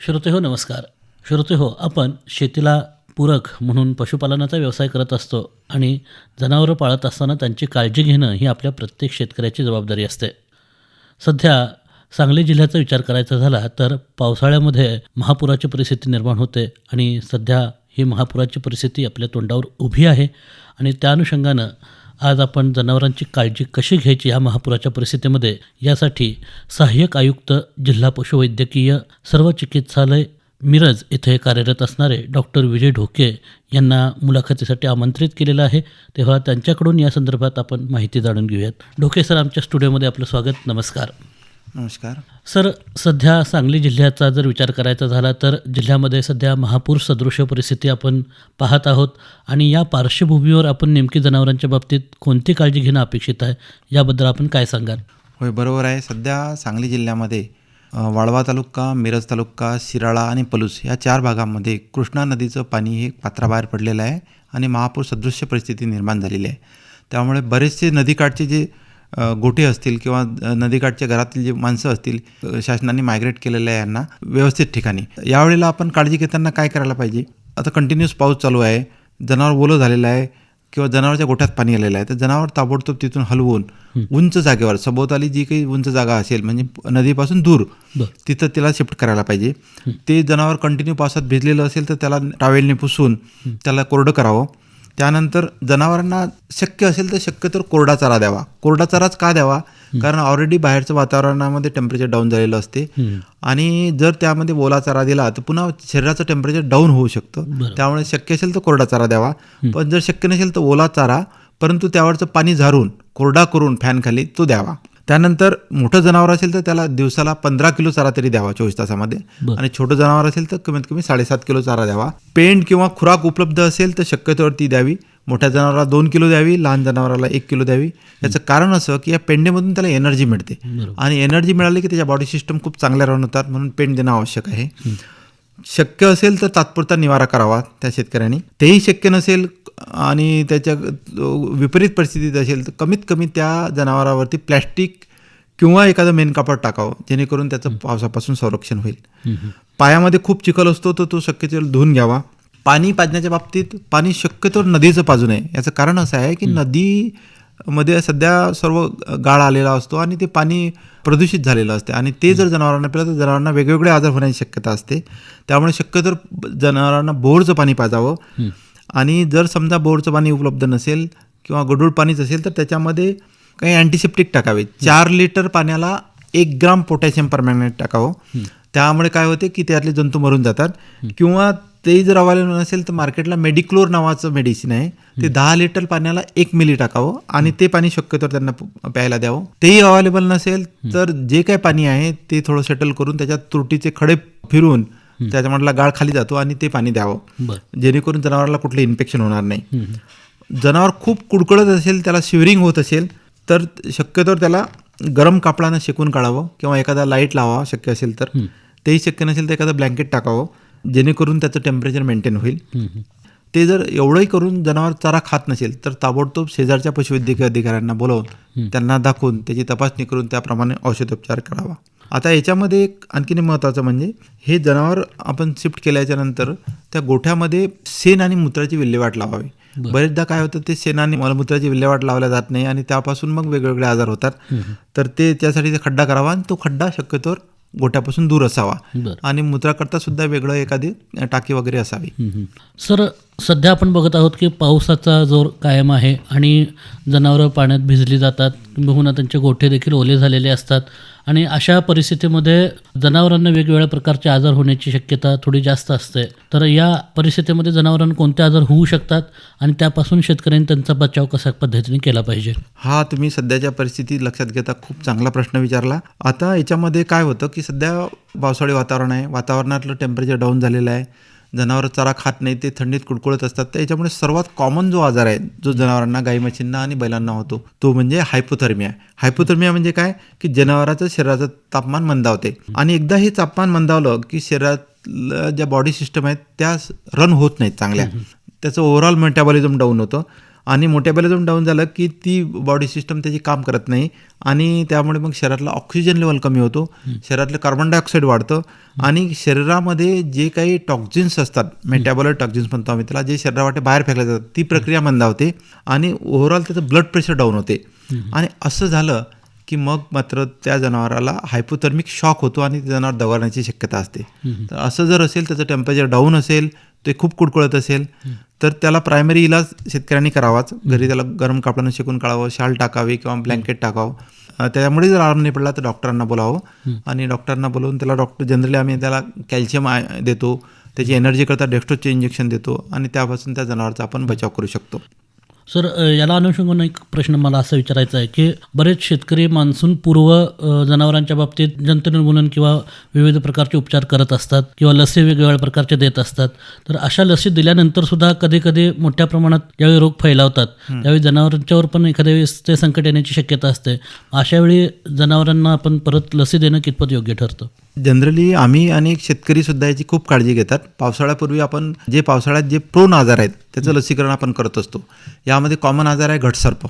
श्रोते हो नमस्कार. श्रोते हो आपण शेतीला पूरक म्हणून पशुपालनाचा व्यवसाय करत असतो आणि जनावरं पाळत असताना त्यांची काळजी घेणं ही आपल्या प्रत्येक शेतकऱ्याची जबाबदारी असते. सध्या सांगली जिल्ह्याचा विचार करायचा झाला तर पावसाळ्यामध्ये महापुराची परिस्थिती निर्माण होते आणि सध्या ही महापुराची परिस्थिती आपल्या तोंडावर उभी आहे आणि त्या अनुषंगानं आज आपण जनावरांची काळजी कशी घ्यायची या महापुराच्या परिस्थितीमध्ये? यासाठी सहाय्यक आयुक्त जिल्हा पशुवैद्यकीय सर्व चिकित्सालय मिरज इथे कार्यरत असणारे डॉक्टर विजय ढोके यांना मुलाखतीसाठी आमंत्रित केलेलं आहे. तेव्हा त्यांच्याकडून या संदर्भात आपण माहिती जाणून घेऊयात. ढोके सर आमच्या स्टुडिओमध्ये आपलं स्वागत. नमस्कार. नमस्कार. सर सध्या सांगली जिल्ह्याचा जर विचार करायचा झाला तर जिल्ह्यामध्ये सध्या महापूर सदृश परिस्थिती आपण पाहत आहोत आणि या पार्श्वभूमीवर आपण नेमकी जनावरांच्या बाबतीत कोणती काळजी घेणं अपेक्षित आहे? याबद्दल आपण काय सांगाल? होय बरोबर आहे. सध्या सांगली जिल्ह्यामध्ये वाळवा तालुका मिरज तालुका शिराळा आणि पलूस या चार भागांमध्ये कृष्णा नदीचं पाणी हे पात्राबाहेर पडलेलं आहे आणि महापूर सदृश्य परिस्थिती निर्माण झालेली आहे. त्यामुळे बरेचसे नदीकाठचे जे गोठे असतील किंवा नदीकाठच्या घरातील जे माणसं असतील शासनाने मायग्रेट केलेलं आहे यांना व्यवस्थित ठिकाणी. यावेळेला आपण काळजी घेताना काय करायला पाहिजे? आता कंटिन्युअस पाऊस चालू आहे जनावर ओलं झालेलं आहे किंवा जनावरच्या गोठ्यात पाणी आलेलं आहे तर जनावर ताबडतोब तिथून हलवून उंच जागेवर सभोवताली जी काही उंच जागा असेल म्हणजे नदीपासून दूर तिथं त्याला शिफ्ट करायला पाहिजे. ते जनावर कंटिन्यू पावसात भिजलेलं असेल तर त्याला टावेलने पुसून त्याला कोरडं करावं. त्यानंतर जनावरांना शक्य असेल तर शक्य तर कोरडा चारा द्यावा. कोरडा चाराच का द्यावा? कारण ऑलरेडी बाहेरचं वातावरणामध्ये टेम्परेचर डाऊन झालेलं असते. आणि जर त्यामध्ये ओला चारा दिला तर पुन्हा शरीराचं टेम्परेचर डाऊन होऊ शकतं. त्यामुळे शक्य असेल तर कोरडा चारा द्यावा. पण जर शक्य नसेल तर ओला चारा परंतु त्यावरचं पाणी झारून कोरडा करून फॅनखाली तो द्यावा. त्यानंतर मोठं जनावर असेल तर त्याला दिवसाला पंधरा किलो चारा तरी द्यावा चोवीस तासामध्ये. आणि छोटं जनावर असेल तर कमीत कमी साडेसात किलो चारा द्यावा. पेंड किंवा खुराक उपलब्ध असेल तर शक्यतोवर ती द्यावी. मोठ्या जनावराला दोन किलो द्यावी लहान जनावराला एक किलो द्यावी. याचं कारण असं की या पेंडेमधून त्याला एनर्जी मिळते. आणि एनर्जी मिळाली की त्याच्या बॉडी सिस्टम खूप चांगल्या राहून होतात म्हणून पेंड देणं आवश्यक आहे. शक्य असेल तर तात्पुरता निवारा करावा त्या शेतकऱ्यांनी. तेही शक्य नसेल आणि त्याच्या विपरीत परिस्थितीत असेल तर कमीत कमी त्या जनावरावरती प्लॅस्टिक किंवा एखादं मेन कापड टाकावं जेणेकरून त्याचं पावसापासून संरक्षण होईल. पायामध्ये खूप चिखल असतो तर तो शक्यतो धुवून घ्यावा. पाणी पाजण्याच्या बाबतीत पाणी शक्यतो नदीचं पाजू नये. याचं कारण असं आहे की नदीमध्ये सध्या सर्व गाळ आलेला असतो आणि ते पाणी प्रदूषित झालेलं असते. आणि ते जर जनावरांना पिलं तर जनावरांना वेगवेगळे आजार होण्याची शक्यता असते. त्यामुळे शक्यतो जनावरांना बोरचं पाणी पाजावं. आणि जर समजा बोरचं पाणी उपलब्ध नसेल किंवा गडूळ पाणीच असेल तर त्याच्यामध्ये काही अँटीसेप्टिक टाकावे चार लिटर पाण्याला एक ग्राम पोटॅशियम परमॅग्नेट टाकावं. त्यामुळे काय होते की त्यातले जंतू मरून जातात. किंवा तेही जर अवेलेबल नसेल तर मार्केटला मेडिक्लोर नावाचं मेडिसिन आहे. ते दहा लिटर पाण्याला एक मिली टाकावं आणि ते पाणी शक्यतो त्यांना प्यायला द्यावं. तेही अवेलेबल नसेल तर जे काय पाणी आहे ते थोडं सेटल करून त्याच्यात तुरटीचे खडे फिरून त्याच्यामधला गाळ खाली जातो आणि ते पाणी द्यावं. जेणेकरून जनावराला कुठलं इन्फेक्शन होणार नाही. जनावर खूप कुडकुडत असेल त्याला शिवरिंग होत असेल तर शक्यतोवर त्याला गरम कापडानं शेकून काढावं किंवा एखादा लाइट लावावा शक्य असेल तर. तेही शक्य नसेल तर एखादं ब्लँकेट टाकावं जेणेकरून त्याचं टेम्परेचर मेंटेन होईल. ते जर एवढंही करून जनावर चारा खात नसेल तर ताबडतोब शेजारच्या पशुवैद्यकीय अधिकाऱ्यांना बोलवून त्यांना दाखवून त्याची तपासणी करून त्याप्रमाणे औषधोपचार करावा. आता याच्यामध्ये एक आणखीन महत्त्वाचं म्हणजे हे जनावर आपण शिफ्ट केल्याच्यानंतर त्या गोठ्यामध्ये शेण आणि मूत्राची विल्हेवाट लावावी. बरेचदा काय होतं ते शेण आणि मलमूत्राची विल्हेवाट लावल्या जात नाही आणि त्यापासून मग वेगवेगळे आजार होतात. तर ते त्यासाठी ते खड्डा करावा आणि तो खड्डा शक्यतोवर गोठ्यापासून दूर असावा. आणि मूत्राकरता सुद्धा वेगळं एखादी टाकी वगैरे असावी. सर सध्या आपण बघत आहोत की पावसाचा जोर कायम आहे आणि जनावरं पाण्यात भिजली जातात. किंबहुना त्यांचे गोठे देखील ओले झालेले असतात. आणि अशा परिस्थितीमध्ये जनावरांना वेगवेगळ्या प्रकारचे आजार होण्याची शक्यता थोडी जास्त असते. तर या परिस्थितीमध्ये जनावरांना कोणते आजार होऊ शकतात आणि त्यापासून शेतकऱ्यांनी त्यांचा बचाव कशा पद्धतीने केला पाहिजे? हा तुम्ही सध्याच्या परिस्थिती लक्षात घेता खूप चांगला प्रश्न विचारला. आता याच्यामध्ये काय होतं की सध्या पावसाळी वातावरण आहे. वातावरणातलं टेम्परेचर डाऊन झालेलं आहे. जनावरं चारा खात नाही ते थंडीत कुडकुळत असतात. तर याच्यामुळे सर्वात कॉमन जो आजार आहे जो जनावरांना गाई म्हशींना आणि बैलांना होतो तो म्हणजे हायपोथर्मिया हायपोथर्मिया म्हणजे काय? की जनावराचं शरीराचं तापमान मंदावते. आणि एकदा हे तापमान मंदावलं की शरीरात ज्या बॉडी सिस्टम आहेत त्या रन होत नाहीत चांगल्या. त्याचं ओव्हरऑल मेटाबॉलिझम डाऊन होतं. आणि मोठ्या डाऊन झालं की ती बॉडी सिस्टम त्याची काम करत नाही. आणि त्यामुळे मग शरीरातला ऑक्सिजन लेवल कमी होतो. शरीरातलं कार्बन डायऑक्साईड वाढतं. आणि शरीरामध्ये जे काही टॉक्झिन्स असतात मेटॅबॉलाइट टॉक्झिन्स म्हणतो आम्ही त्याला जे शरीरावाटे बाहेर फेकले जातात ती प्रक्रिया मंदावते आणि ओव्हरऑल त्याचं ब्लड प्रेशर डाऊन होते. आणि असं झालं की मग मात्र त्या जनावराला हायपोथर्मिक शॉक होतो आणि ते जनावर दगावण्याची शक्यता असते. तर असं जर असेल त्याचं टेम्परेचर डाऊन असेल ते खूप कुडकुळत असेल. तर त्याला प्रायमरी इलाज शेतकऱ्यांनी करावाच. घरी त्याला गरम कापडानं शेकून काढावं शाल टाकावी किंवा ब्लँकेट टाकावं. अं, त्यामुळे जर आराम नाही पडला तर डॉक्टरांना बोलावं. आणि डॉक्टरांना बोलवून त्याला डॉक्टर जनरली आम्ही त्याला कॅल्शियम देतो. त्याची एनर्जी करता डेस्ट्रोचे इंजेक्शन देतो. आणि त्यापासून त्या जनावरचा आपण बचाव करू शकतो. सर याला अनुषंगानं एक प्रश्न मला असा विचारायचा आहे की बरेच शेतकरी मान्सून पूर्व जनावरांच्या बाबतीत जंतुनिर्मूलन किंवा विविध प्रकारचे उपचार करत असतात किंवा लसी वेगवेगळ्या प्रकारचे देत असतात. तर अशा लसी दिल्यानंतर सुद्धा कधी कधी मोठ्या प्रमाणात ज्यावेळी रोग फैलावतात. त्यावेळी जनावरांच्यावर पण एखाद्या वेळेस ते संकट येण्याची शक्यता असते. अशा वेळी जनावरांना आपण परत लसी देणं कितपत योग्य ठरतं? जनरली आम्ही आणि शेतकरी सुद्धा याची खूप काळजी घेतात. पावसाळ्यापूर्वी आपण जे पावसाळ्यात जे प्रोन आजार आहेत त्याचं लसीकरण आपण करत असतो. यामध्ये कॉमन आजार आहे घटसर्प.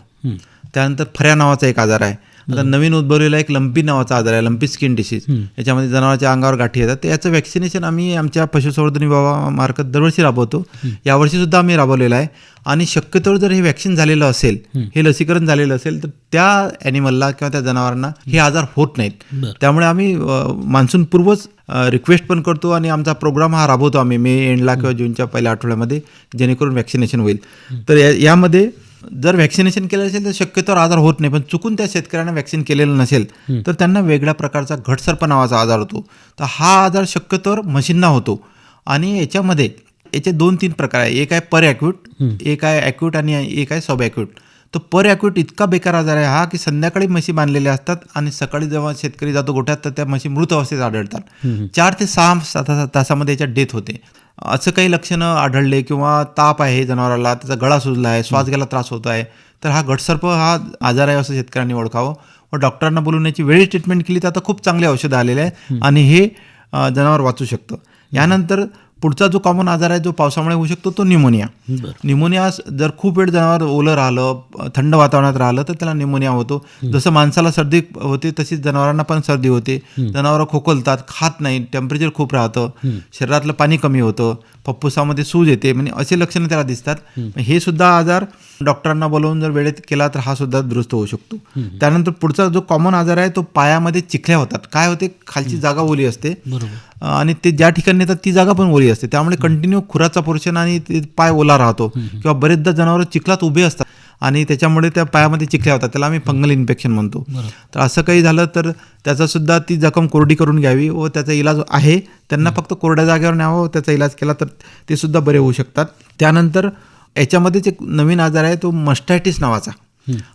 त्यानंतर फऱ्या नावाचा एक आजार आहे. आता नवीन उद्भवलेला एक लंपी नावाचा आजार आहे लंपी स्किन डिसीज याच्यामध्ये जनावरांच्या अंगावर गाठी येतात. तर याचं वॅक्सिनेशन आम्ही आमच्या पशुसंवर्धन विभागामार्फत दरवर्षी राबवतो. यावर्षी सुद्धा आम्ही राबवलेलं आहे. आणि शक्यतोवर जर हे वॅक्सिन झालेलं असेल हे लसीकरण झालेलं असेल तर त्या ॲनिमलला किंवा त्या जनावरांना हे आजार होत नाहीत. त्यामुळे आम्ही मान्सून पूर्वच रिक्वेस्ट पण करतो आणि आमचा प्रोग्राम हा राबवतो आम्ही. मे एंडला किंवा जूनच्या पहिल्या आठवड्यामध्ये जेणेकरून वॅक्सिनेशन होईल. तर या- यामध्ये जर व्हॅक्सिनेशन केलं असेल तर शक्यतोवर आजार होत नाही. पण चुकून त्या शेतकऱ्यांना वॅक्सिन केलेलं नसेल तर त्यांना वेगळ्या प्रकारचा घटसर्प नावाचा आजार होतो. तर हा आजार शक्यतोवर म्हशींना होतो. आणि याच्यामध्ये याचे दोन तीन प्रकार आहे. एक आहे पर ॲक्यूट एक आहे ॲक्यूट आणि एक आहे सब ॲक्यूट तो पर ॲक्यूट इतका बेकार आजार आहे हा की संध्याकाळी म्हशी बांधलेल्या असतात आणि सकाळी जेव्हा शेतकरी जातो गोठ्यात तर त्या म्हशी मृत अवस्थेत आढळतात. चार ते सहा तासामध्ये याच्यात डेथ होते. असं काही लक्षणं आढळले किंवा ताप आहे जनावराला त्याचा गळा सुजला आहे श्वास घ्यायला त्रास होत आहे तर हा घटसर्प हा आजार आहे असं शेतकऱ्यांनी ओळखावं. व डॉक्टरांना बोलून याची वेळेत ट्रीटमेंट केली तर आता खूप चांगले औषधं आलेले आहे आणि हे जनावर वाचू शकतं. यानंतर पुढचा जो कॉमन आजार आहे जो पावसामुळे होऊ शकतो तो निमोनिया. निमोनिया जर खूप वेळ जनावर ओलं राहिलं थंड वातावरणात राहिलं तर त्याला निमोनिया होतो. जसं माणसाला सर्दी होते तशीच जनावरांना पण सर्दी होते. जनावरं खोकलतात खात नाही टेम्परेचर खूप राहतं. शरीरातलं पाणी कमी होतं. फप्फुसामध्ये सूज येते म्हणजे असे लक्षणं त्याला दिसतात. हे सुद्धा आजार डॉक्टरांना बोलवून जर वेळेत केला तर हा सुद्धा दुरुस्त होऊ शकतो. त्यानंतर पुढचा जो कॉमन आजार आहे तो पायामध्ये चिखल्या होतात. काय होते? खालची जागा ओली असते. आणि ते ज्या ठिकाणी येतात ती जागा पण ओली असते. त्यामुळे कंटिन्यू खुराचा पोर्शन आणि ते पाय ओला राहतो. किंवा बरेचदा जनावरं चिखलात उभे असतात आणि त्याच्यामुळे त्या पायामध्ये चिखल्या होतात. त्याला आम्ही फंगल इन्फेक्शन म्हणतो. तर असं काही झालं तर त्याचा सुद्धा ती जखम कोरडी करून घ्यावी व त्याचा इलाज आहे. त्यांना फक्त कोरड्या जागेवर न्यावं व त्याचा इलाज केला तर ते सुद्धा बरे होऊ शकतात. त्यानंतर याच्यामध्येच एक नवीन आजार आहे तो मस्टायटिस नावाचा.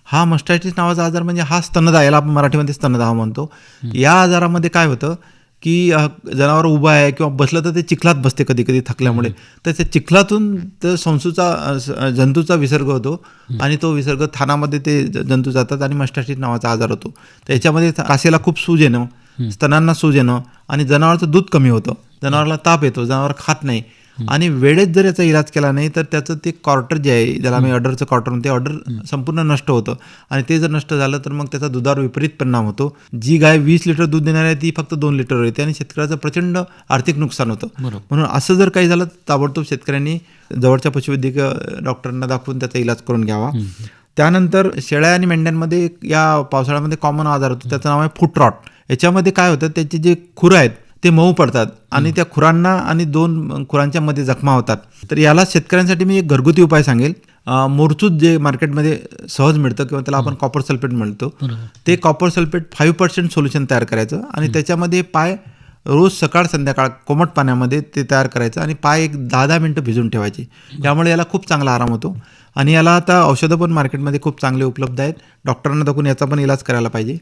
हा मस्टायटिस नावाचा आजार म्हणजे हा स्तनदा याला आपण मराठीमध्ये स्तनदा म्हणतो. या आजारामध्ये काय होतं की जनावर उभं आहे किंवा बसलं तर ते चिखलात बसते कधी कधी थकल्यामुळे. तर त्या चिखलातून तर संसूचा जंतूचा विसर्ग होतो आणि तो विसर्ग थानामध्ये ते जंतू जातात आणि मस्टायटिस नावाचा आजार होतो. तर याच्यामध्ये कासेला खूप सूज येणं स्तनांना सूज येणं आणि जनावरचं दूध कमी होतं. जनावराला ताप येतो जनावर खात नाही. आणि वेळेत जर याचा इलाज केला नाही तर त्याचं ते क्वार्टर जे आहे ज्याला आम्ही ऑर्डरचं क्वार्टर म्हणतो ते ऑर्डर संपूर्ण नष्ट होतं. आणि ते जर नष्ट झालं तर मग त्याचा दुधावर विपरीत परिणाम होतो. जी गाय वीस लिटर दूध देणार आहे ती फक्त दोन लिटर येते आणि शेतकऱ्याचं प्रचंड आर्थिक नुकसान होतं. म्हणून असं जर काही झालं तर ताबडतोब शेतकऱ्यांनी जवळच्या पशुवैद्यकीय डॉक्टरांना दाखवून त्याचा इलाज करून घ्यावा. त्यानंतर शेळ्या आणि मेंढ्यांमध्ये या पावसाळ्यामध्ये कॉमन आजार होतो. त्याचं नाव आहे फुट रॉट याच्यामध्ये काय होतं त्याचे जे खुरं आहेत ते मऊ पडतात आणि त्या खुरांना आणि दोन खुरांच्या मध्ये जखमा होतात. तर याला शेतकऱ्यांसाठी मी एक घरगुती उपाय सांगेल. मोरचूत जे मार्केटमध्ये सहज मिळतं किंवा त्याला आपण कॉपर सल्फेट म्हणतो बरोबर. ते copper sulphate five percent solution तयार करायचं आणि त्याच्यामध्ये पाय रोज सकाळ संध्याकाळ कोमट पाण्यामध्ये ते तयार करायचं आणि पाय एक दहा दहा मिनटं भिजून ठेवायचे. यामुळे याला खूप चांगला आराम होतो. आणि याला आता औषधं पण मार्केटमध्ये खूप चांगले उपलब्ध आहेत. डॉक्टरांना दाखवून याचा पण इलाज करायला पाहिजे.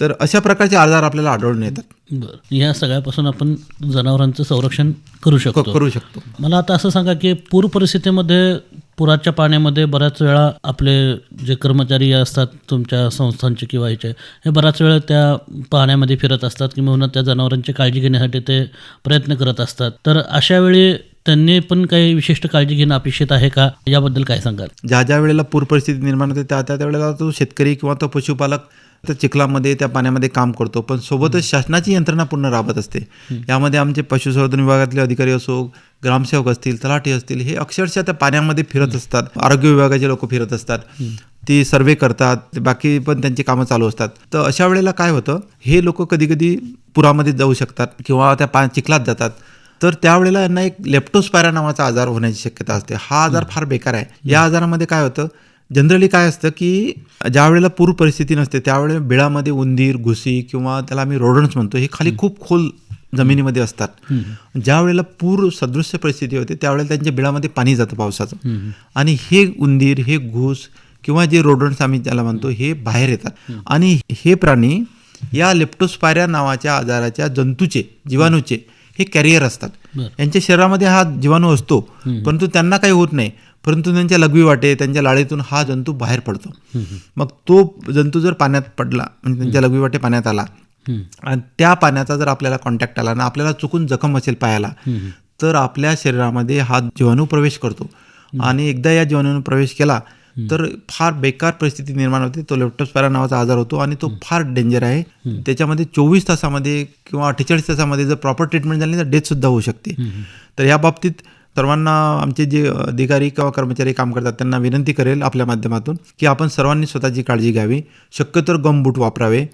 तर अशा प्रकारचे आजार आपल्याला आढळून येतात. बरं. या सगळ्यापासून आपण जनावरांचं संरक्षण करू शकतो. करू शकतो. मला आता असं सांगा की पूर परिस्थितीमध्ये पुराच्या पाण्यामध्ये बऱ्याच वेळा आपले जे कर्मचारी असतात तुमच्या संस्थांचे किंवा ह्याचे हे बऱ्याच वेळा त्या पाण्यामध्ये फिरत असतात किंवा त्या जनावरांची काळजी घेण्यासाठी ते प्रयत्न करत असतात. तर अशा वेळी त्यांनी पण काही विशिष्ट काळजी घेणं अपेक्षित आहे का? याबद्दल काय सांगाल? ज्या ज्या वेळेला पूर परिस्थिती निर्माण होते त्या त्या वेळेला तो शेतकरी किंवा तो पशुपालक त्या चिखलामध्ये त्या पाण्यामध्ये काम करतो. पण सोबतच शासनाची यंत्रणा पूर्ण राबत असते. यामध्ये आमचे पशुसंवर्धन विभागातले अधिकारी असो ग्रामसेवक असतील तलाठी असतील हे अक्षरशः त्या पाण्यामध्ये फिरत असतात. आरोग्य विभागाचे लोक फिरत असतात. ती सर्वे करतात. बाकी पण त्यांची कामं चालू असतात. तर अशा वेळेला काय होतं? हे लोक कधी कधी पुरामध्ये जाऊ शकतात किंवा त्या पा चिखलात जातात. तर त्यावेळेला यांना एक लेप्टोस्पायरा नावाचा आजार होण्याची शक्यता असते. हा आजार फार बेकार आहे. या आजारामध्ये काय होतं? जनरली काय असतं की ज्या वेळेला पूर परिस्थिती नसते त्यावेळेला बिळामध्ये उंदीर घुसी किंवा त्याला आम्ही रोडन्स म्हणतो हे खाली खूप खोल जमिनीमध्ये असतात. ज्या वेळेला पूर सदृश्य परिस्थिती होते त्यावेळेला त्यांच्या बिळामध्ये पाणी जातं पावसाचं. आणि हे उंदीर हे घुस किंवा जे रोडन्स आम्ही त्याला म्हणतो हे बाहेर येतात. आणि हे प्राणी या लेप्टोस्पायरा नावाच्या आजाराच्या जंतूचे जीवाणूचे हे कॅरियर असतात. यांच्या शरीरामध्ये हा जीवाणू असतो परंतु त्यांना काही होत नाही. परंतु त्यांच्या लघवी वाटे त्यांच्या लाळेतून हा जंतू बाहेर पडतो. मग तो जंतू जर पाण्यात पडला म्हणजे त्यांच्या लघवी वाटे पाण्यात आला. आणि त्या पाण्याचा जर आपल्याला कॉन्टॅक्ट आला ना आपल्याला चुकून जखम असेल पायाला तर आपल्या शरीरामध्ये हा जीवाणू प्रवेश करतो. आणि एकदा या जीवाणूने प्रवेश केला तर फार बेकार परिस्थिती निर्माण होते. तो लेप्टोस्पायरा नावाचा आजार होतो आणि तो फार डेंजर आहे. त्याच्यामध्ये चोवीस तासामध्ये किंवा अठ्ठेचाळीस तासामध्ये जर प्रॉपर ट्रीटमेंट झाली तर डेथ सुद्धा होऊ शकते. तर या बाबतीत सर्वांना आमचे जे अधिकारी किंवा कर्मचारी काम करतात त्यांना विनंती करेल आपल्या माध्यमातून की आपण सर्वांनी स्वतःची काळजी घ्यावी. शक्यतो गमबूट वापरावे.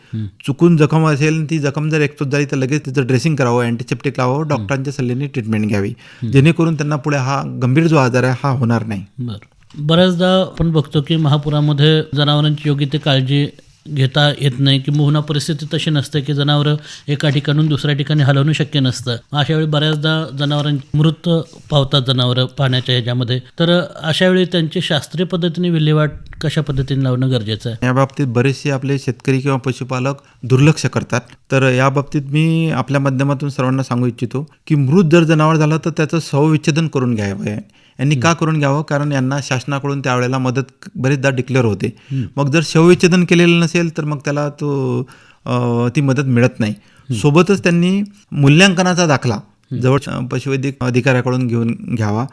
चुकून जखम असेल ती जखम जर एक्सपोज झाली तर लगेच त्याचं ड्रेसिंग करावं अँटीसेप्टिक लावावं डॉक्टरांच्या सल्ल्याने ट्रीटमेंट घ्यावी. जेणेकरून त्यांना पुढे हा गंभीर जो आजार आहे हा होणार नाही. बरं. बऱ्याचदा आपण बघतो की महापुरामध्ये जनावरांची योग्य ते काळजी घेता येत नाही की मोहना परिस्थिती तशी नसते की जनावरं एका ठिकाणून दुसऱ्या ठिकाणी हलवणं शक्य नसतं. अशा वेळी बऱ्याचदा जनावरांची मृत पावतात जनावरं पाण्याच्या ह्याच्यामध्ये. तर अशा वेळी त्यांची शास्त्रीय पद्धतीने विल्हेवाट कशा पद्धतीने लावणं गरजेचं आहे? या बाबतीत बरेचसे आपले शेतकरी किंवा पशुपालक दुर्लक्ष करतात. तर या बाबतीत मी आपल्या माध्यमातून सर्वांना सांगू इच्छितो की मृत जर जनावर झालं तर त्याचं सवविच्छेदन करून घ्यावं. यांनी का करून घ्यावं? कारण यांना शासनाकडून त्यावेळेला मदत बरेचदा डिक्लेअर होते. मग जर शवविच्छेदन केलेलं नसेल तर मग त्याला तो ती मदत मिळत नाही. सोबतच त्यांनी मूल्यांकनाचा दाखला जवळ पशुवैद्यक अधिकाऱ्याकडून घेऊन घ्यावा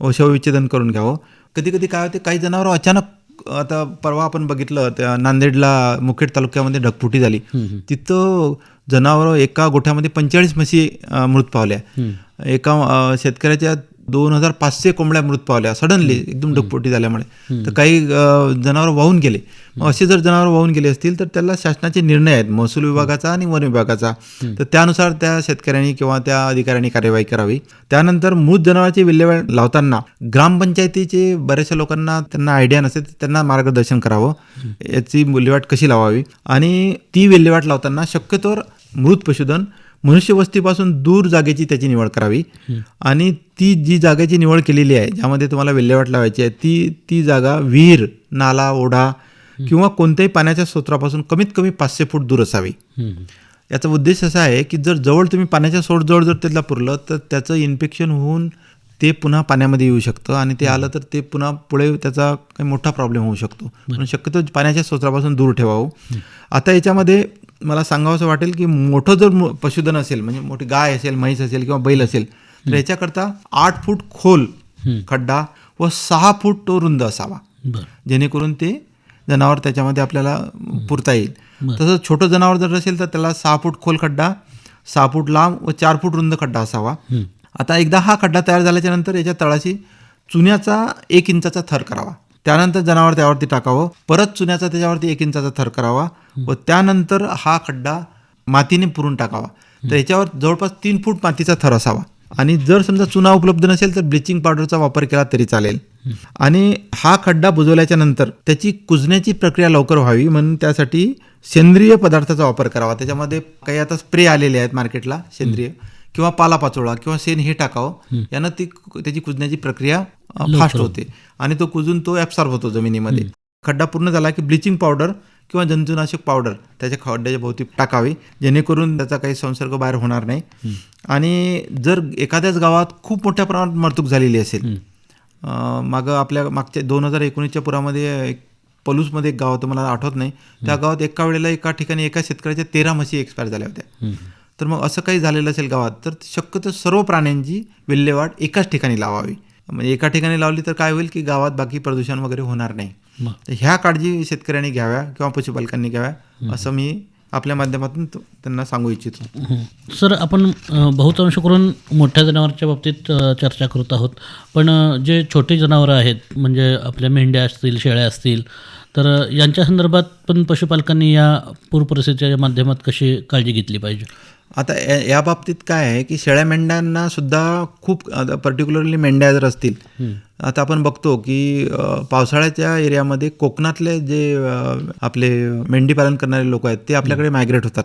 व शवविच्छेदन करून घ्यावं. कधी कधी काय होते काही जनावरं अचानक आता परवा आपण बघितलं त्या नांदेडला मुखेड तालुक्यामध्ये ढगफुटी झाली. तिथं जनावरं एका गोठ्यामध्ये पंचेचाळीस म्हशी मृत पावल्या. एका शेतकऱ्याच्या दोन हजार पाचशे कोंबड्या मृत पावल्या. सडनली एकदम ढगफुटी झाल्यामुळे. तर काही जनावर वाहून गेले. मग असे जर जनावर वाहून गेले असतील तर त्याला शासनाचे निर्णय आहेत. महसूल विभागाचा आणि वन विभागाचा. तर त्यानुसार त्या शेतकऱ्यांनी किंवा त्या अधिकाऱ्यांनी कार्यवाही करावी. त्यानंतर मृत जनावरांची विल्हेवाट लावताना ग्रामपंचायतीचे बऱ्याचशा लोकांना त्यांना आयडिया नसते तर त्यांना मार्गदर्शन करावं. याची विल्हेवाट कशी लावावी? आणि ती विल्हेवाट लावताना शक्यतोवर मृत पशुधन मनुष्यवस्तीपासून दूर जागेची त्याची निवड करावी. आणि ती जी जागेची निवड केलेली आहे ज्यामध्ये तुम्हाला विल्हेवाट लावायची आहे ती ती जागा विहीर नाला ओढा किंवा कोणत्याही पाण्याच्या स्रोतापासून कमीत कमी पाचशे फूट दूर असावी. याचा उद्देश असा आहे की जर जवळ तुम्ही पाण्याच्या सोड जवळ जर त्याला पुरलं तर त्याचं इन्फेक्शन होऊन ते पुन्हा पाण्यामध्ये येऊ शकतं आणि ते आलं तर ते पुन्हा पुढे त्याचा काही मोठा प्रॉब्लेम होऊ शकतो. म्हणून शक्यतो पाण्याच्या स्रोतापासून दूर ठेवावं. आता याच्यामध्ये मला सांगावंसं वाटेल की मोठं जर पशुधन असेल म्हणजे मोठी गाय असेल म्हैस असेल किंवा बैल असेल तर याच्याकरता आठ फूट खोल खड्डा व सहा फूट तो रुंद असावा. जेणेकरून ते जनावर त्याच्यामध्ये आपल्याला पुरता येईल. तसंच छोटं जनावर जर असेल तर त्याला सहा फूट खोल खड्डा सहा फूट लांब व चार फूट रुंद खड्डा असावा. आता एकदा हा खड्डा तयार झाल्याच्यानंतर याच्या तळाशी चुन्याचा एक इंचाचा थर करावा. त्यानंतर जनावर त्यावरती टाकावं. परत चुन्याचा त्याच्यावरती एक इंचाचा थर करावा व त्यानंतर हा खड्डा मातीने पुरून टाकावा. तर याच्यावर जवळपास तीन फूट मातीचा थर असावा. आणि जर समजा चुना उपलब्ध नसेल तर ब्लिचिंग पावडरचा वापर केला तरी चालेल. आणि हा खड्डा बुजवल्याच्या नंतर त्याची कुजण्याची प्रक्रिया लवकर व्हावी म्हणून त्यासाठी सेंद्रिय पदार्थाचा वापर करावा. त्याच्यामध्ये काही आता स्प्रे आलेले आहेत मार्केटला सेंद्रिय. किंवा पालापाचोळा किंवा शेण हे टाकावं. यानं ती त्याची कुजण्याची प्रक्रिया फास्ट होते. आणि तो कुजून तो ॲब्सॉर्ब होतो जमिनीमध्ये. खड्डा पूर्ण झाला की ब्लिचिंग पावडर किंवा जंतुनाशक पावडर त्याच्या खड्ड्याच्या भोवती टाकावी. जेणेकरून त्याचा काही संसर्ग बाहेर होणार नाही. आणि जर एखाद्याच गावात खूप मोठ्या प्रमाणात मरतूक झालेली असेल मागं आपल्या मागच्या दोन हजार एकोणीसच्या पुरामध्ये एक पलूसमध्ये एक गाव होतं मला आठवत नाही. त्या गावात एका वेळेला एका ठिकाणी एका शेतकऱ्याच्या तेरा म्हशी एक्सपायर झाल्या होत्या. तर मग असं काही झालेलं असेल गावात तर शक्यतो सर्व प्राण्यांची विल्हेवाट एकाच ठिकाणी लावावी. म्हणजे एका ठिकाणी लावली तर काय होईल की गावात बाकी प्रदूषण वगैरे होणार नाही. तर ह्या काळजी शेतकऱ्यांनी घ्याव्या किंवा पशुपालकांनी घ्याव्या असं मी आपल्या माध्यमातून त्यांना सांगू इच्छितो. सर आपण बहुतांश करून मोठ्या जनावरांच्या बाबतीत चर्चा करत आहोत. पण जे छोटी जनावरं आहेत म्हणजे आपल्या मेंढ्या असतील शेळ्या असतील तर यांच्या संदर्भात पण पशुपालकांनी या पूर परिस्थितीच्या माध्यमात कशी काळजी घेतली पाहिजे? आता या याबाबतीत काय आहे की शेळ्या मेंढ्यांना सुद्धा खूप पर्टिक्युलरली मेंढ्या जर असतील आता आपण बघतो की पावसाळ्याच्या एरियामध्ये कोकणातले जे आपले मेंढी पालन करणारे लोक आहेत ते आपल्याकडे मायग्रेट होतात.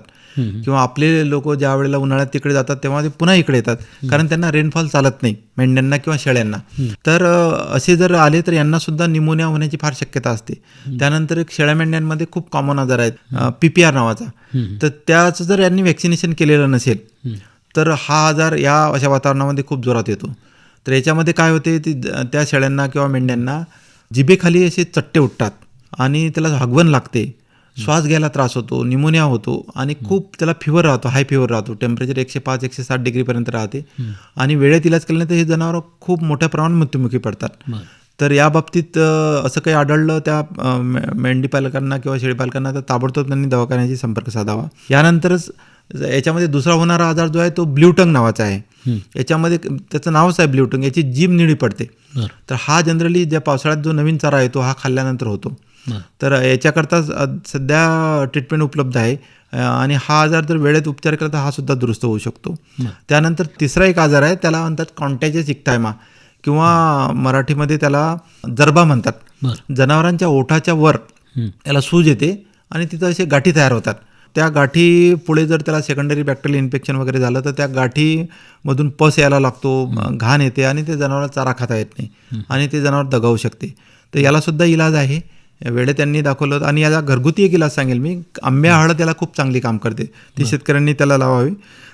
किंवा आपले लोक ज्या वेळेला उन्हाळ्यात तिकडे जातात तेव्हा ते पुन्हा इकडे येतात. कारण त्यांना रेनफॉल चालत नाही मेंढ्यांना किंवा शेळ्यांना. तर असे जर आले तर यांना सुद्धा निमोनिया होण्याची फार शक्यता असते. त्यानंतर एक शेळ्या मेंढ्यांमध्ये खूप कॉमन आजार आहेत पी पी आर नावाचा. तर त्याचं जर यांनी वॅक्सिनेशन केलेलं नसेल तर हा आजार या अशा वातावरणामध्ये खूप जोरात येतो. तर याच्यामध्ये काय होते ती त्या शेळ्यांना किंवा मेंढ्यांना जिभेखाली असे चट्टे उठतात आणि त्याला हगवण लागते. श्वास घ्यायला त्रास होतो निमोनिया होतो आणि खूप त्याला फिवर राहतो हाय फिवर राहतो. टेम्परेचर एकशे पाच एकशे साठ डिग्रीपर्यंत राहते. आणि वेळेत इलाज केल्यानंतर हे जनावरं खूप मोठ्या प्रमाणात मृत्युमुखी पडतात. तर या बाबतीत असं काही आढळलं त्या अ, मे- मेंढीपालकांना किंवा शेळीपालकांना तर ताबडतोब त्यांनी दवाखान्याशी संपर्क साधावा. यानंतरच याच्यामध्ये दुसरा होणारा आजार जो आहे तो ब्ल्यूटंग नावाचा आहे. याच्यामध्ये त्याचं नावच आहे ब्ल्यूटंग याची जीभ निळी पडते. तर हा जनरली ज्या पावसाळ्यात जो नवीन चारा येतो हा खाल्ल्यानंतर होतो. तर याच्याकरता सध्या ट्रीटमेंट उपलब्ध आहे. आणि हा आजार जर वेळेत उपचार केला तर हा सुद्धा दुरुस्त होऊ शकतो. त्यानंतर तिसरा एक आजार आहे त्याला म्हणतात कॉन्टॅजियस इक्टायमा किंवा मराठीमध्ये त्याला जरबा म्हणतात. जनावरांच्या ओठाच्या वर. त्याला सूज येते आणि तिथं असे गाठी तयार होतात. त्या गाठी पुढे जर त्याला सेकंडरी बॅक्टेरियल इन्फेक्शन वगैरे झालं तर त्या गाठीमधून पस यायला लागतो घाण येते आणि ते जनावराला चारा खाता येत नाही आणि ते जनावर दगावू शकते. तर याला सुद्धा इलाज आहे. वेळे त्यांनी दाखवलं आणि याला घरगुती एक इलाज सांगेल मी. आंब्या हळद त्याला खूप चांगली काम करते. ती शेतकऱ्यांनी त्याला लावावी.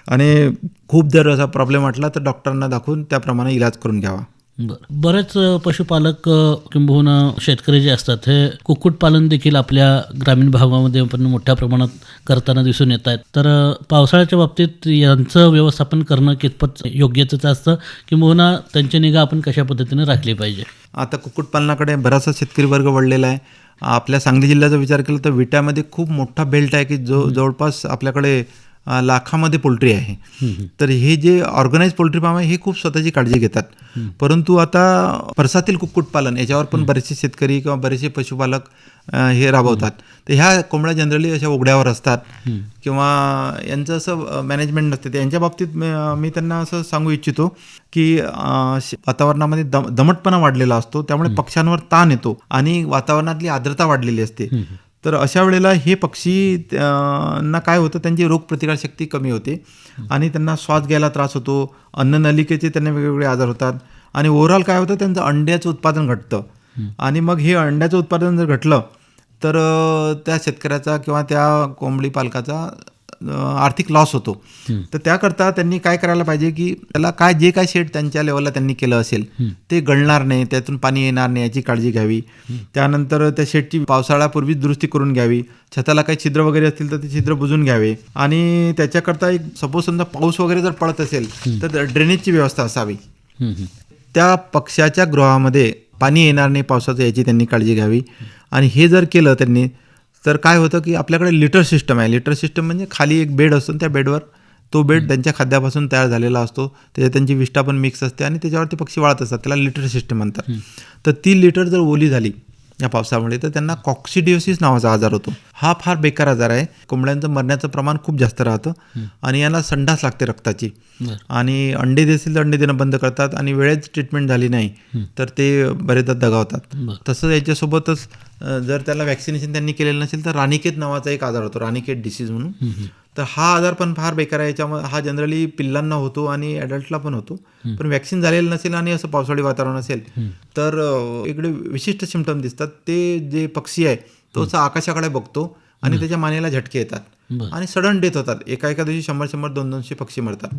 आणि खूप जर असा प्रॉब्लेम वाटला तर डॉक्टरांना दाखवून त्याप्रमाणे इलाज करून घ्यावा. बरं. बरेच पशुपालक किंबहुना शेतकरी जे असतात हे कुक्कुटपालन देखील आपल्या ग्रामीण भागामध्ये पण मोठ्या प्रमाणात करताना दिसून येत आहेत. तर पावसाळ्याच्या बाबतीत यांचं व्यवस्थापन करणं कितपत योग्यतेचं असतं? किंबहुना त्यांची निगा आपण कशा पद्धतीने राखली पाहिजे? आता कुक्कुटपालनाकडे बराचसा शेतकरी वर्ग वळलेला आहे. आपल्या सांगली जिल्ह्याचा विचार केला तर विट्यामध्ये खूप मोठा बेल्ट आहे की जो जवळपास आपल्याकडे लाखामध्ये पोल्ट्री आहे. तर हे जे ऑर्गनाइज पोल्ट्री फार्म आहे हे खूप स्वतःची काळजी घेतात. परंतु आता परसातील कुक्कुटपालन याच्यावर पण बरेचसे शेतकरी किंवा बरेचसे पशुपालक हे राबवतात. तर ह्या कोंबड्या जनरली अशा उघड्यावर असतात. किंवा यांचं असं मॅनेजमेंट नसते. यांच्या बाबतीत मी- त्यांना असं सांगू इच्छितो की वातावरणामध्ये दम दमटपणा वाढलेला असतो. त्यामुळे पक्ष्यांवर ताण येतो आणि वातावरणातली आर्द्रता वाढलेली असते. तर अशा वेळेला हे पक्षी ना काय होतं त्यांची रोगप्रतिकारशक्ती कमी होते. आणि त्यांना श्वास घ्यायला त्रास होतो. अन्ननलिकेचे त्यांना वेगवेगळे आजार होतात. आणि ओव्हरऑल काय होतं त्यांचं अंड्याचं उत्पादन घटतं. आणि मग हे अंड्याचं उत्पादन जर घटलं तर त्या शेतकऱ्याचा किंवा त्या कोंबडी पालकाचा आर्थिक लॉस होतो. तर त्याकरता त्यांनी काय करायला पाहिजे की त्याला काय जे काय शेड त्यांच्या लेवलला त्यांनी केलं असेल ते गळणार नाही त्यातून पाणी येणार नाही याची काळजी घ्यावी. त्यानंतर त्या शेडची पावसाळ्यापूर्वीच दुरुस्ती करून घ्यावी. छताला काही छिद्र वगैरे असतील तर ते छिद्र बुजून घ्यावे. आणि त्याच्याकरता एक सपोज समजा पाऊस वगैरे जर पडत असेल तर ड्रेनेजची व्यवस्था असावी. त्या पक्ष्याच्या गृहामध्ये पाणी येणार नाही पावसाचं याची त्यांनी काळजी घ्यावी. आणि हे जर केलं त्यांनी तर काय होतं की आपल्याकडे लिटर सिस्टम आहे. लिटर सिस्टम म्हणजे खाली एक बेड असतो त्या बेडवर तो बेड त्यांच्या खाद्यापासून तयार झालेला असतो. त्याच्यात त्यांची विष्ठा पण मिक्स असते आणि त्याच्यावर ते पक्षी वाळत असतात. त्याला लिटर सिस्टम म्हणतात. तर ती लिटर जर ओली झाली या पावसामुळे. तर त्यांना कॉक्सिडिओसिस नावाचा आजार होतो. हा फार बेकार आजार आहे. कोंबड्यांचं मरण्याचं प्रमाण खूप जास्त राहतं आणि यांना संडास लागते रक्ताची. आणि अंडे देतील तर अंडे देणं बंद करतात आणि वेळेत ट्रीटमेंट झाली नाही तर ते बरेचदा दगावतात. तसंच याच्यासोबतच जर त्याला वॅक्सिनेशन त्यांनी केलेलं नसेल तर रानिकेत नावाचा एक आजार होतो. रानिकेट डिसीज म्हणून. तर हा आजार पण फार बेकार आहे. याच्यामध्ये हा जनरली पिल्लांना होतो आणि ॲडल्टला पण होतो. पण वॅक्सिन झालेलं नसेल आणि असं पावसाळी वातावरण असेल तर इकडे विशिष्ट सिमटम दिसतात. ते जे पक्षी आहे तो असा आकाशाकडे बघतो आणि त्याच्या मानेला झटके येतात आणि सडन डेथ होतात. एका एका दिवशी शंभर शंभर दोन दोनशे पक्षी मरतात.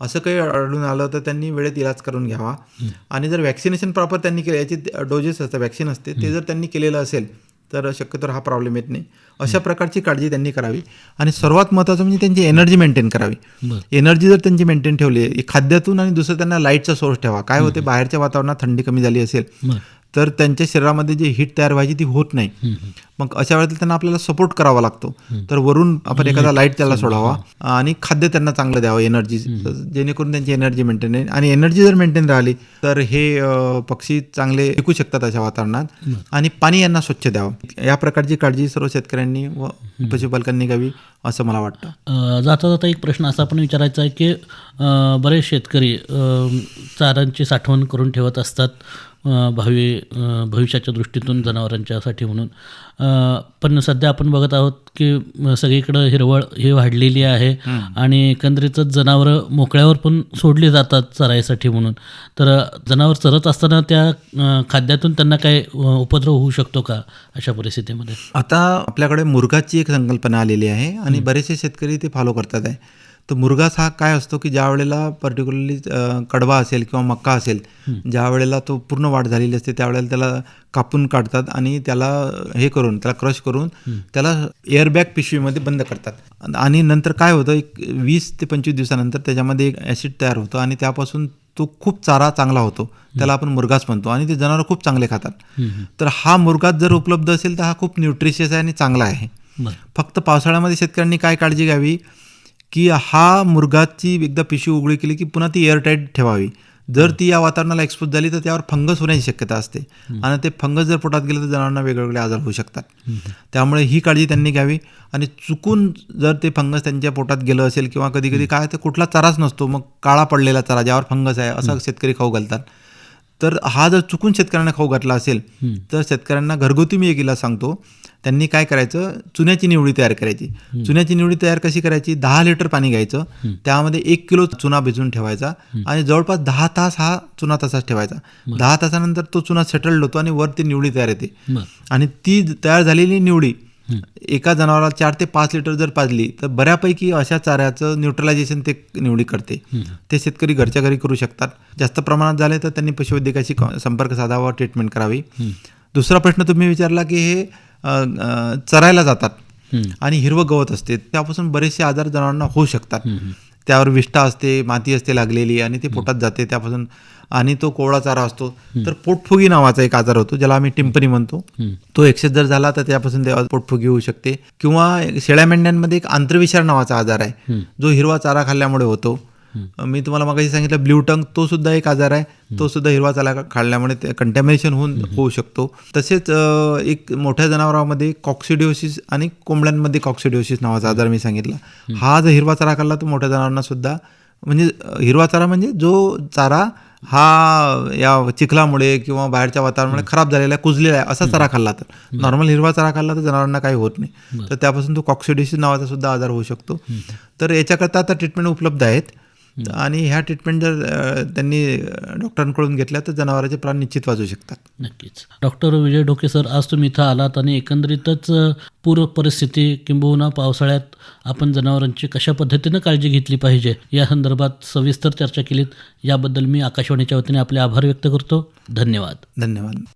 असं काही आढळून आलं तर त्यांनी वेळेत इलाज करून घ्यावा. आणि जर वॅक्सिनेशन प्रॉपर त्यांनी केलं याची डोजेस असतात वॅक्सिन असते ते जर त्यांनी केलेलं असेल तर शक्यतो हा प्रॉब्लेम येत नाही. अशा प्रकारची काळजी त्यांनी करावी. आणि सर्वात महत्त्वाचं म्हणजे त्यांची एनर्जी मेंटेन करावी. एनर्जी जर त्यांची मेंटेन ठेवली खाद्यातून आणि दुसरं त्यांना लाईटचा सोर्स ठेवा. काय होते? बाहेरच्या वातावरणात थंडी कमी झाली असेल तर त्यांच्या शरीरामध्ये जी हीट तयार व्हायची ती होत नाही. मग अशा वेळेला त्यांना आपल्याला सपोर्ट करावा लागतो. तर वरून आपण एखादा लाइट त्याला सोडावा आणि खाद्य त्यांना चांगलं द्यावं एनर्जी जेणेकरून त्यांची एनर्जी मेंटेन राहील आणि एनर्जी जर मेंटेन राहिली तर हे पक्षी चांगले टिकू शकतात अशा वातावरणात. आणि पाणी यांना स्वच्छ द्यावं. या प्रकारची काळजी सर्व शेतकऱ्यांनी व पशुपालकांनी घ्यावी असं मला वाटतं. जाता जाता एक प्रश्न असा पण विचारायचा आहे की बरेच शेतकरी चाऱ्यांची साठवण करून ठेवत असतात. भावी भविष्याच्या दृष्टीतून जनावरांच्यासाठी म्हणून. पण सध्या आपण बघत आहोत की सगळीकडं हिरवळ ही वाढलेली आहे आणि एकंदरीतच जनावरं मोकळ्यावर पण सोडली जातात चरायसाठी म्हणून. तर जनावर चरत असताना त्या खाद्यातून त्यांना काय उपद्रव होऊ शकतो का अशा परिस्थितीमध्ये? आता आपल्याकडे मुरगाची एक संकल्पना आलेली आहे आणि बरेचसे शेतकरी ते फॉलो करतात आहे. तर मुरगास हा काय असतो की ज्या वेळेला पर्टिक्युलरली कडबा असेल किंवा मक्का असेल ज्या वेळेला तो पूर्ण वाढ झालेली असते त्यावेळेला त्याला कापून काढतात आणि त्याला हे करून त्याला क्रश करून त्याला एअरबॅग पिशवीमध्ये बंद करतात. आणि नंतर काय होतं एक वीस ते पंचवीस दिवसानंतर त्याच्यामध्ये एक ॲसिड तयार होतं आणि त्यापासून तो खूप चारा चांगला होतो. त्याला आपण मुरगास म्हणतो आणि ते जनावरं खूप चांगले खातात. तर हा मुरगास जर उपलब्ध असेल तर हा खूप न्यूट्रिशियस आहे आणि चांगला आहे. फक्त पावसाळ्यामध्ये शेतकऱ्यांनी काय काळजी घ्यावी? की हा मुरगाची एकदा पिशवी उघडी केली की पुन्हा ती एअरटाईट ठेवावी. जर ती या वातावरणाला एक्सपोज झाली तर त्यावर फंगस होण्याची शक्यता असते. आणि ते फंगस जर पोटात गेलं तर जनावरांना वेगवेगळे आजार होऊ शकतात. त्यामुळे ही काळजी त्यांनी घ्यावी. आणि चुकून जर ते फंगस त्यांच्या पोटात गेलं असेल किंवा कधी कधी काय तर कुठला चाराच नसतो. मग काळा पडलेला चारा ज्यावर फंगस आहे असा शेतकरी खाऊ घालतात. तर हा जर चुकून शेतकऱ्यांना खाऊ घातला असेल तर शेतकऱ्यांना घरगुती मी एक इलाज सांगतो. त्यांनी काय करायचं? चुन्याची निवडी तयार करायची. चुन्याची निवडी तयार कशी करायची? दहा लिटर पाणी घ्यायचं. त्यामध्ये एक किलो चुना भिजवून ठेवायचा आणि जवळपास दहा तास हा चुना तसाच ठेवायचा. दहा तासानंतर तो चुना सेटल्ड होतो आणि वर ती निवडी तयार येते. आणि ती तयार झालेली निवडी एका जनावराला चार ते पाच लिटर जर पाजली तर बऱ्यापैकी अशा चाऱ्याचं न्यूट्रलायझेशन ते निवडी करते. ते शेतकरी घरच्या घरी करू शकतात. जास्त प्रमाणात झाले तर त्यांनी पशुवैद्यकाशी संपर्क साधावा ट्रीटमेंट करावी. दुसरा प्रश्न तुम्ही विचारला की हे चरायला जातात. आणि हिरवं गवत असते. त्यापासून बरेचसे आजार जनावरांना होऊ शकतात. त्यावर विष्ठा असते माती असते लागलेली आणि ते पोटात जाते. त्यापासून आणि तो कोवळा चारा असतो. तर पोटफुगी नावाचा एक आजार होतो ज्याला आम्ही टिंपनी म्हणतो. तो एक्सेस जर झाला तर त्यापासून पोटफुगी होऊ शकते. किंवा शेळ्या मेंढ्यांमध्ये एक आंतरविषार नावाचा आजार आहे. जो हिरवा चारा खाल्ल्यामुळे होतो. मी तुम्हाला मगाशी सांगितलं ब्ल्यू टंग तो सुद्धा एक आजार आहे. तो सुद्धा हिरवा चारा खाल्ल्यामुळे कंटॅमिनेशन होऊन होऊ शकतो. तसेच एक मोठ्या जनावरांमध्ये कॉक्सिडिओसिस आणि कोंबड्यांमध्ये कॉक्सिडिओसिस नावाचा आजार मी सांगितला. हा जर हिरवा चारा खाल्ला तर मोठ्या जनावरांना सुद्धा म्हणजे हिरवा चारा म्हणजे जो चारा हा या चिखलामुळे किंवा बाहेरच्या वातावरणामुळे खराब झालेला आहे कुजलेला आहे असा चारा खाल्ला तर. नॉर्मल हिरवा चारा खाल्ला तर जनावरांना काही होत नाही. तर त्यापासून तो कॉक्सिडिओसिस नावाचा सुद्धा आजार होऊ शकतो. तर याच्याकरता आता ट्रीटमेंट उपलब्ध आहेत. आणि ह्या ट्रीटमेंट जर त्यांनी डॉक्टरांकडून घेतल्या तर जनावरांचे प्राण निश्चित वाचू शकतात. नक्कीच. डॉक्टर विजय ढोके सर आज तुम्ही इथं आलात आणि एकंदरीतच अ, पूर परिस्थिती किंबहुना पावसाळ्यात आपण जनावरांची कशा पद्धतीनं काळजी घेतली पाहिजे या संदर्भात सविस्तर चर्चा केलीत. याबद्दल मी आकाशवाणीच्या वतीने आपले आभार व्यक्त करतो. धन्यवाद. धन्यवाद.